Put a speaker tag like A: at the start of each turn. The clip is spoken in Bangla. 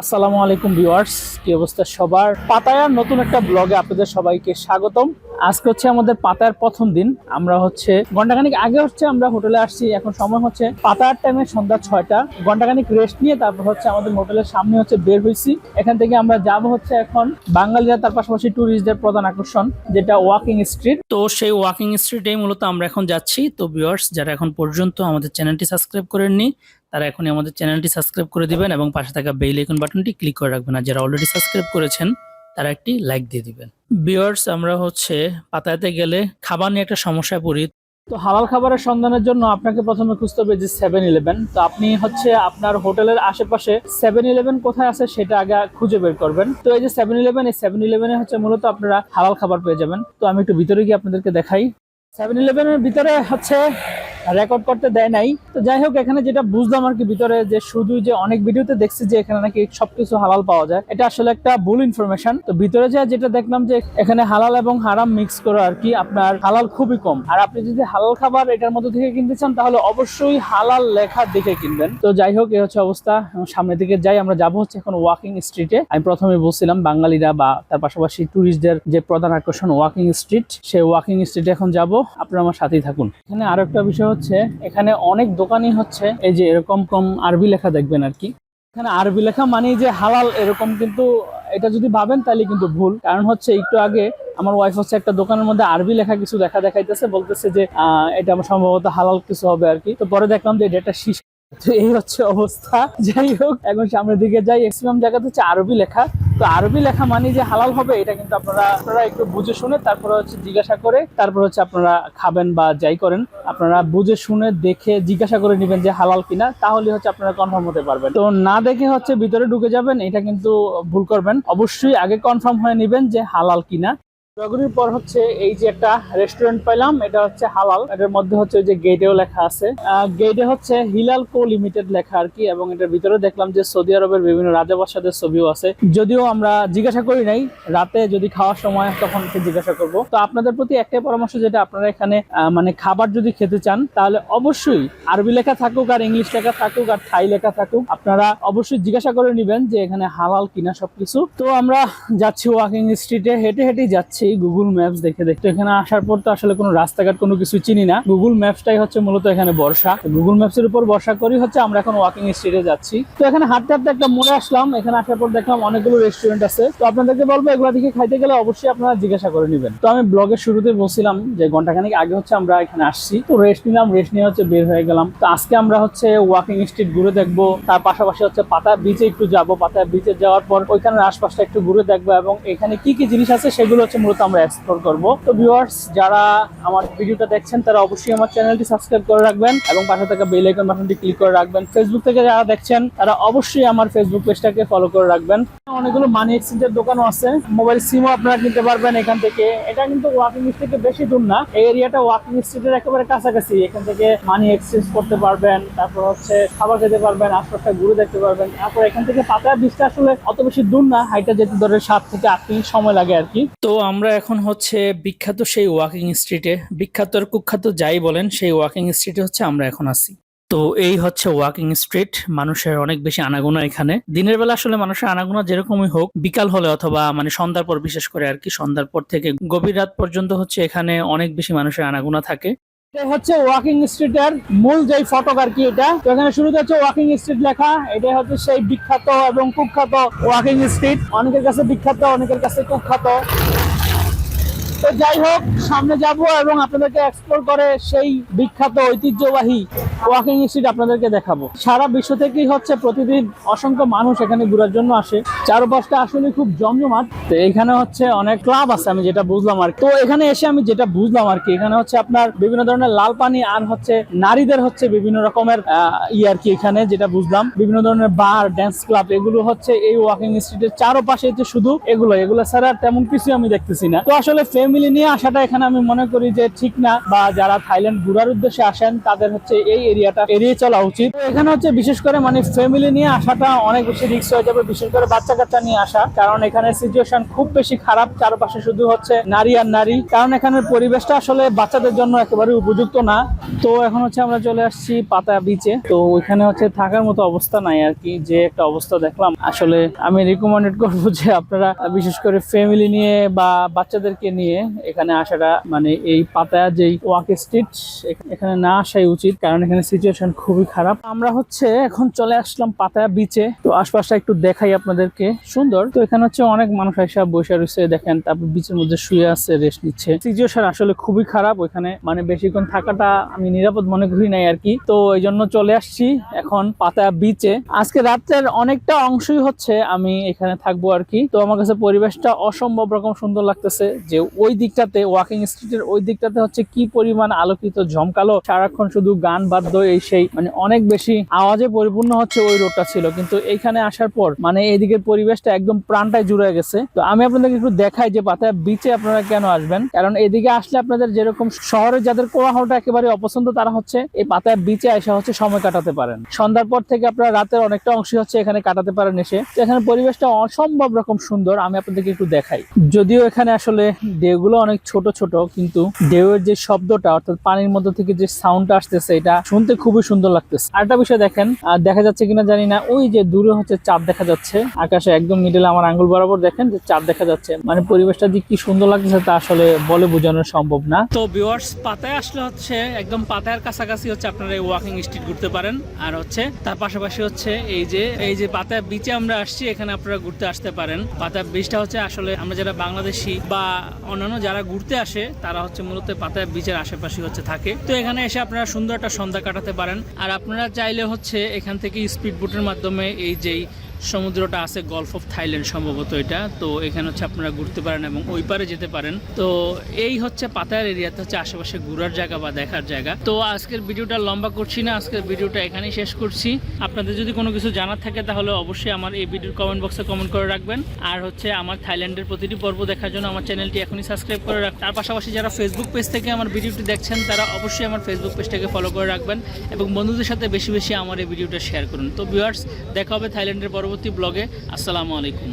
A: আসসালামু আলাইকুম ভিউয়ার্স, কি অবস্থা সবার? পাতায়ার নতুন একটা ব্লগে আপনাদের সবাইকে স্বাগতম। আজকে হচ্ছে আমাদের পাতায়ার প্রথম দিন। আমরা হচ্ছে ঘন্টাখানিক আগে হচ্ছে আমরা হোটেলে আসছি, এখন সময় হচ্ছে পাতায়ার টাইমে সন্ধ্যা ছয়টা। ঘন্টাখানিক রেস্ট নিয়ে তারপর হচ্ছে আমাদের হোটেলের সামনে হচ্ছে বের হয়েছি এখান থেকে আমরা যাব হচ্ছে এখন বাঙালিরা তার পাশাপাশি ট্যুরিস্টদের প্রধান আকর্ষণ, যেটা ওয়াকিং স্ট্রিট তো সেই ওয়াকিং স্ট্রিটেই মূলত আমরা এখন যাচ্ছি। তো ভিউয়ার্স যারা এখন পর্যন্ত আমাদের চ্যানেলটি সাবস্ক্রাইব করেননি তারা এখনই আমাদের চ্যানেলটি সাবস্ক্রাইব করে দিবেন এবং পাশে থাকা বেল আইকন বাটনটি ক্লিক করে রাখবেন। আর যারা অলরেডি সাবস্ক্রাইব করেছেন, তারা একটি লাইক দিয়ে দিবেন। বিয়ার্স আমরা হচ্ছে পাতায়াতে গেলে খাবার নিয়ে একটা সমস্যায় পড়ি। তো হালাল খাবারের সন্ধানের জন্য আপনাকে প্রথমে খুঁজতে হবে যে সেভেন ইলেভেন তো আপনি হচ্ছে আপনার হোটেলের আশেপাশে সেভেন ইলেভেন কোথায় আছে সেটা আগে খুঁজে বের করবেন। তো এই যে সেভেন ইলেভেন এই সেভেন ইলেভেনে হচ্ছে মূলত আপনারা হালাল খাবার পেয়ে যাবেন। তো আমি একটু ভিতরে গিয়ে আপনাদেরকে দেখাই। সেভেন ইলেভেনের ভিতরে হচ্ছে রেকর্ড করতে দেয় নাই। তো যাই হোক, এখানে যেটা বুঝলাম আর কি ভিতরে যে শুধু যে অনেক ভিডিওতে দেখছি যে এখানে নাকি সবকিছু হালাল পাওয়া যায়, এটা আসলে একটা ভুল ইনফরমেশন তো ভিতরে যা যেটা দেখলাম যে এখানে হালাল এবং হারাম মিক্স করে আর কি আপনার হালাল খুবই কম। আর আপনি যদি হালাল খাবার এটার মধ্যে থেকে কিনতে চান, তাহলে অবশ্যই হালাল লেখা দেখে কিনবেন। তো যাই হোক এই হচ্ছে অবস্থা। সামনের দিকে যাই, আমরা যাব হচ্ছে এখন ওয়াকিং স্ট্রিটে আমি প্রথমে বলছিলাম, বাঙালিরা বা তার পাশাপাশি ট্যুরিস্টদের যে প্রধান আকর্ষণ ওয়াকিং স্ট্রিট সেই ওয়াকিং স্ট্রিটে এখন যাব। আপনারা আমার সাথেই থাকুন। এখানে আরও একটা বিষয় হচ্ছে, এখানে অনেক দোকানই হচ্ছে। এই যে এরকম কম আরবি লেখা দেখবেন আর কি। এখানে আরবি লেখা মানে যে হালাল, এরকম কিন্তু এটা যদি ভাবেন তাহলে কিন্তু ভুল। কারণ হচ্ছে একটু আগে আমার ওয়াইফ হচ্ছে একটা দোকানের মধ্যে আরবি লেখা কিছু দেখা দেখাইতেছে, বলতেছে যে এটা সম্ভবত হালাল কিছু হবে আর কি। তো পরে দেখলাম যে, এটা তো এই হচ্ছে অবস্থা। যাই হোক, এখন সামনের দিকে যাই। ম্যাক্সিমাম জায়গাতে হচ্ছে আরবি লেখা। তো আরবি লেখা মানে যে হালাল হবে, এটা কিন্তু আপনারা আপনারা একটু বুঝে শুনে তারপরে হচ্ছে জিজ্ঞাসা করে, তারপর হচ্ছে আপনারা খাবেন বা যাই করেন। আপনারা বুঝে শুনে দেখে জিজ্ঞাসা করে নেবেন যে হালাল কিনা, তাহলে হচ্ছে আপনারা কনফার্ম হতে পারবেন। তো না দেখে হচ্ছে ভিতরে ঢুকে যাবেন, এটা কিন্তু ভুল করবেন। অবশ্যই আগে কনফার্ম হয়ে নেবেন যে হালাল কিনা। ঘোরাঘুরির পর হচ্ছে এই যে একটা রেস্টুরেন্ট পেলাম এটা হচ্ছে হালাল। এটার মধ্যে হচ্ছে যে গেটেও লেখা আছে। গেটে হচ্ছে হিলাল কো লিমিটেড লেখা আর কি, এবং এটার ভিতরে দেখলাম যে সৌদি আরবের বিভিন্ন রাজাবাসাদের ছবিও আছে। যদিও আমরা জিজ্ঞাসা করি নাই, রাতে যদি খাওয়ার সময় তখন জিজ্ঞাসা করব। তো আপনাদের প্রতি একটাই পরামর্শ যেটা, আপনারা এখানে মানে খাবার যদি খেতে চান, তাহলে অবশ্যই আরবি লেখা থাকুক আর ইংলিশ লেখা থাকুক আর থাই লেখা থাকুক, আপনারা অবশ্যই জিজ্ঞাসা করে নেবেন যে এখানে হালাল কিনা সবকিছু। তো আমরা যাচ্ছি ওয়াকিং স্ট্রিটে হেঁটে হেঁটেই যাচ্ছি। গুগল ম্যাপস দেখে দেখতে। এখানে আসার পর তো আসলে কোনো রাস্তাঘাট কোনো কিছু চিনি না। গুগল ম্যাপসটাই হচ্ছে মূলত এখানে বর্ষা। গুগল ম্যাপসের উপর ভরসা করি হচ্ছে আমরা এখন ওয়াকিং স্ট্রিটে যাচ্ছি। তো এখানে হাঁটতে হাঁটতে একটা মোড়ে আসলাম। এখানে আসার পর দেখলাম অনেকগুলো রেস্টুরেন্ট আছে। তো আপনাদেরকে বলব, এগুলো দিকে খাইতে গেলে অবশ্যই আপনারা জিজ্ঞাসা করে নেবেন। তো আমি ব্লগের শুরুতে বলছিলাম যে ঘন্টাখানিক আগে হচ্ছে আমরা এখানে আসছি। তো রেস্ট নিলাম রেস্ট নিয়ে হচ্ছে বের হয়ে গেলাম। তো আজকে আমরা হচ্ছে ওয়াকিং স্ট্রিট ঘুরে দেখব। তার পাশাপাশি হচ্ছে পাতা বিচে একটু যাব। পাতা বিচে যাওয়ার পর ওইখানে আশপাশটা একটু ঘুরে দেখব এবং এখানে কি কি জিনিস আছে সেগুলো হচ্ছে মূলত আমরা এক্সপ্লোর করব। তো ভিউয়ার্স যারা আমার ভিডিওটা দেখছেন, তারা অবশ্যই আমার চ্যানেলটি সাবস্ক্রাইব করে রাখবেন এবং পাশে থাকা বেল আইকন বাটনটি ক্লিক করে রাখবেন। ফেসবুক থেকে যারা দেখছেন, তারা অবশ্যই আমার ফেসবুক পেজটাকে ফলো করে রাখবেন। অনেকগুলো মানি এক্সচেঞ্জের দোকানও আছে। মোবাইল সিমও আপনারা কিনতে পারবেন এখান থেকে। এটা কিন্তু ওয়াকিং স্ট্রিট বেশি দূর না। এই এরিয়াটা ওয়াকিং স্ট্রিটের একেবারে কাছাকাছি। এখান থেকে মানি এক্সচেঞ্জ করতে পারবেন। তারপর হচ্ছে খাবার খেতে পারবেন, আশপাশটা ঘুরে দেখতে পারবেন। তারপর এখান থেকে পাতা বীজটা আসলে অত বেশি দূর না। হাইটা যেতে ধরে সাত থেকে আট মিনিট সময় লাগে আর কি। তো আমরা এখন হচ্ছে বিখ্যাত সেই ওয়াকিং স্ট্রিটে, বিখ্যাত আর কুখ্যাত যাই বলেন, সেই ওয়াকিং স্ট্রিটে হচ্ছে আমরা এখন আছি। তো এই হচ্ছে ওয়াকিং স্ট্রিট, মানুষের অনেক বেশি আনাগোনা এখানে। দিনের বেলা আসলে মানুষের আনাগোনা যেরকমই হোক, বিকাল হলে অথবা মানে সন্ধ্যার পর বিশেষ করে আর কি, সন্ধ্যার পর থেকে গভীর রাত পর্যন্ত হচ্ছে এখানে অনেক বেশি মানুষের আনাগোনা থাকে। এটা হচ্ছে ওয়াকিং স্ট্রিটের মূল যেই ফটক আর কি এটা। এখানে শুরুতে হচ্ছে ওয়াকিং স্ট্রিট লেখা এটা হচ্ছে সেই বিখ্যাত এবং কুখ্যাত ওয়াকিং স্ট্রিট। অনেকের কাছে বিখ্যাত, অনেকের কাছে কুখ্যাত। তো যাই হোক, সামনে যাব এবং আপনাদেরকে এক্সপ্লোর করে সেই বিখ্যাত ঐতিহ্যবাহী ওয়াকিং স্ট্রিট আপনাদেরকে দেখাবো। সারা বিশ্ব থেকেই হচ্ছে প্রতিদিন অসংখ্য মানুষ এখানে ঘোরার জন্য আসে। চারপাশটা আসলে খুব জমজমাট। তো এখানে হচ্ছে অনেক ক্লাব আছে, আমি যেটা বুঝলাম আর তো এখানে এসে আমি যেটা বুঝলাম আর কি, এখানে হচ্ছে আপনার বিভিন্ন ধরনের লাল পানি আর হচ্ছে নারীদের হচ্ছে বিভিন্ন রকমের ই আর কি এখানে যেটা বুঝলাম। বিভিন্ন ধরনের বার ড্যান্স ক্লাব এগুলো হচ্ছে এই ওয়াকিং স্ট্রিটের চারপাশে হচ্ছে শুধু এগুলো এগুলো ছাড়া তেমন কিছু আমি দেখতেছি না। তো আসলে ফেম ফ্যামিলি নিয়ে আসাটা এখানে আমি মনে করি যে ঠিক না, বা যারা থাইল্যান্ড ঘুরার উদ্দেশ্যে আসেন, তাদের হচ্ছে এই এরিয়াটা এড়িয়ে চলা উচিত। এখানে হচ্ছে বিশেষ করে মানে ফ্যামিলি নিয়ে আসাটা অনেক বেশি রিস্ক হয়ে যাবে, বিশেষ করে বাচ্চা কাচ্চা নিয়ে আসা। কারণ এখানে সিচুয়েশন খুব বেশি খারাপ, চারপাশে শুধু হচ্ছে নারী আর নারী। কারণ এখানের পরিবেশটা আসলে বাচ্চাদের জন্য একেবারে উপযুক্ত না। তো এখন হচ্ছে আমরা চলে আসছি পাতা বিচে তো ওইখানে হচ্ছে থাকার মতো অবস্থা নাই আর কি, যে একটা অবস্থা দেখলাম। আসলে আমি রিকমেন্ডেড করব যে আপনারা, বিশেষ করে ফ্যামিলি নিয়ে বা বাচ্চাদেরকে নিয়ে এখানে আসাটা মানে এই পাতায়া যেই ওয়াক স্ট্রিট এখানে না আসাই উচিত, কারণ এখানে সিচুয়েশন খুবই খারাপ। আমরা হচ্ছে এখন চলে আসলাম পাতায়া বিচে তো আশপাশটা একটু দেখাই আপনাদেরকে। সুন্দর। তো এখানে হচ্ছে অনেক মানুষ এসে বসে রয়েছে, দেখেন, তারপর বিচের মধ্যে শুয়ে আছে রেস্ট নিচ্ছে। সিচুয়েশন আসলে খুবই খারাপ, ওইখানে মানে বেশিক্ষণ থাকাটা আমি নিরাপদ মনে করি নাই আর কি। তো এই জন্য চলে আসছি এখন পাতায়া বিচে আজকে রাত্রের অনেকটা অংশই হচ্ছে আমি এখানে থাকব আর কি। তো আমার কাছে পরিবেশটা অসম্ভব রকম সুন্দর লাগতেছে যে ওই দিকটাতে ওয়াকিং স্ট্রিটের ওই দিকটাতে হচ্ছে কি পরিমাণ আলোকিত, ঝমকালো, সারাক্ষণ শুধু গান বাদ্য এই সেই মানে অনেক বেশি আওয়াজে পরিপূর্ণ হচ্ছে ওই রোডটা ছিল। কিন্তু এইখানে আসার পর মানে এইদিকের পরিবেশটা একদম প্রাণটায় জুড়ে গেছে। তো আমি আপনাদেরকে একটু দেখাই যে পাতায়া বিচে আপনারা কেন আসবেন? কারণ এদিকে আসলে আপনাদের যেরকম শহরে যাদের কোলাহলটা একেবারে অপছন্দ, তারা হচ্ছে এই পাতায়া বিচে এসে হচ্ছে সময় কাটাতে পারেন। সন্ধ্যার পর থেকে আপনারা রাতের অনেকটা অংশ হচ্ছে এখানে কাটাতে পারেন এসে। এখানে পরিবেশটা অসম্ভব রকম সুন্দর, আমি আপনাদেরকে একটু দেখাই। যদিও এখানে আসলে ঢেউগুলো অনেক ছোট ছোট, কিন্তু ঢেউয়ের যে শব্দটা, অর্থাৎ পানির মধ্যে থেকে যে সাউন্ডটা আসতেছে, এটা শুনতে খুবই সুন্দর লাগতেছে। আরেকটা বিষয় দেখেন দেখা যাচ্ছে কিনা জানি না, ওই যে দূরে হচ্ছে চাঁদ দেখা যাচ্ছে। আকাশে একদম মিডলে আমার আঙ্গুল বরাবর দেখেন যে চাঁদ দেখা যাচ্ছে। মানে পরিবেশটা যে কি সুন্দর লাগতেছে তা আসলে বলে বোঝানো সম্ভব না। তো ভিউয়ার্স পাতায় আসলে হচ্ছে, একদম পাতায়ের কাছাকাছি হচ্ছে আপনারা এই ওয়াকিং স্ট্রিট ঘুরতে পারেন। আর হচ্ছে, তার পাশাপাশি হচ্ছে এই যে এই যে পাতায় বিচে আমরা আসছি, এখানে আপনারা ঘুরতে আসতে পারেন। পাতায় বিচটা হচ্ছে আসলে আমরা যারা বাংলাদেশি বা অন্যান্য যারা ঘুরতে আসে, তারা হচ্ছে মূলত পাতায় বিচের আশেপাশে হচ্ছে থাকে। তো এখানে এসে আপনারা সুন্দর একটা সন্ধ্যা কাটাতে পারেন। আর আপনারা চাইলে হচ্ছে এখান থেকে স্পিড বোটের মাধ্যমে এই যেই সমুদ্রটা আছে গলফ অফ থাইল্যান্ড সম্ভবত এটা। তো এখানে হচ্ছে আপনারা ঘুরতে পারেন এবং ওই পারে যেতে পারেন। তো এই হচ্ছে পাতার এরিয়াতে হচ্ছে আশেপাশে ঘোরার জায়গা বা দেখার জায়গা। তো আজকের ভিডিওটা লম্বা করছি না, আজকের ভিডিওটা এখানেই শেষ করছি। আপনাদের যদি কোনো কিছু জানার থাকে তাহলে অবশ্যই আমার এই ভিডিওর কমেন্ট বক্সে কমেন্ট করে রাখবেন। আর হচ্ছে আমার থাইল্যান্ডের প্রতিটি পর্ব দেখার জন্য আমার চ্যানেলটি এখনই সাবস্ক্রাইব করে রাখ তার পাশাপাশি যারা ফেসবুক পেজ থেকে আমার ভিডিওটি দেখছেন, তারা অবশ্যই আমার ফেসবুক পেজটাকে ফলো করে রাখবেন এবং বন্ধুদের সাথে বেশি বেশি আমার এই ভিডিওটা শেয়ার করুন। তো ভিউয়ার্স দেখা হবে থাইল্যান্ডের পরবর্তী ব্লগে আসসালামু আলাইকুম।